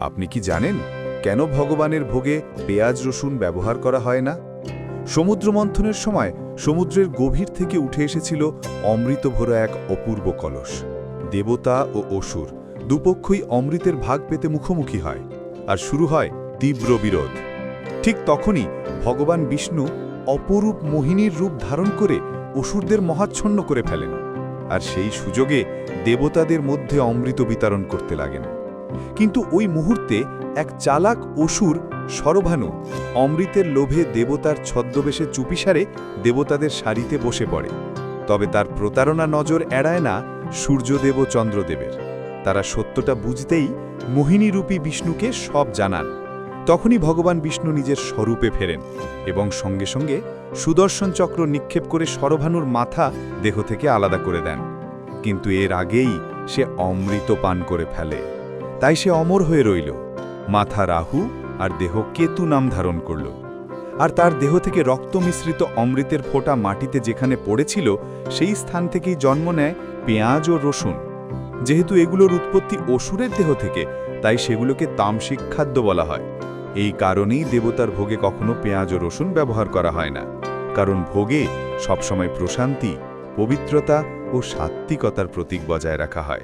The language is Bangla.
আপনি কি জানেন কেন ভগবানের ভোগে পেঁয়াজ রসুন ব্যবহার করা হয় না? সমুদ্র মন্থনের সময় সমুদ্রের গভীর থেকে উঠে এসেছিল অমৃত ভরা এক অপূর্ব কলস। দেবতা ও অসুর দুপক্ষই অমৃতের ভাগ পেতে মুখোমুখি হয় আর শুরু হয় তীব্র বিরোধ। ঠিক তখনই ভগবান বিষ্ণু অপরূপ মোহিনীর রূপ ধারণ করে অসুরদের মহাচ্ছন্ন করে ফেলেন। আর সেই সুযোগে দেবতাদের মধ্যে অমৃত বিতরণ করতে লাগেন। কিন্তু ওই মুহূর্তে এক চালাক অসুর সরভানু অমৃতের লোভে দেবতার ছদ্মবেশে চুপিসারে দেবতাদের সারিতে বসে পড়ে। তবে তার প্রতারণা নজর এড়ায় না সূর্যদেব ও চন্দ্রদেবের। তারা সত্যটা বুঝতেই মোহিনীরূপী বিষ্ণুকে সব জানান। তখনই ভগবান বিষ্ণু নিজের স্বরূপে ফেরেন এবং সঙ্গে সঙ্গে সুদর্শন চক্র নিক্ষেপ করে সরভানুর মাথা দেহ থেকে আলাদা করে দেন। কিন্তু এর আগেই সে অমৃত পান করে ফেলে। তাই সে অমর হয়ে রইল। মাথা রাহু আর দেহ কেতু নাম ধারণ করল। আর তার দেহ থেকে রক্ত মিশ্রিত অমৃতের ফোঁটা মাটিতে যেখানে পড়েছিল, সেই স্থান থেকেই জন্ম নেয় পেঁয়াজ ও রসুন। যেহেতু এগুলোর উৎপত্তি অসুরের দেহ থেকে, তাই সেগুলোকে তামসিক খাদ্য বলা হয়। এই কারণেই দেবতার ভোগে কখনো পেঁয়াজ ও রসুন ব্যবহার করা হয় না। কারণ ভোগে সবসময় প্রশান্তি, পবিত্রতা ও সাত্ত্বিকতার প্রতীক বজায় রাখা হয়।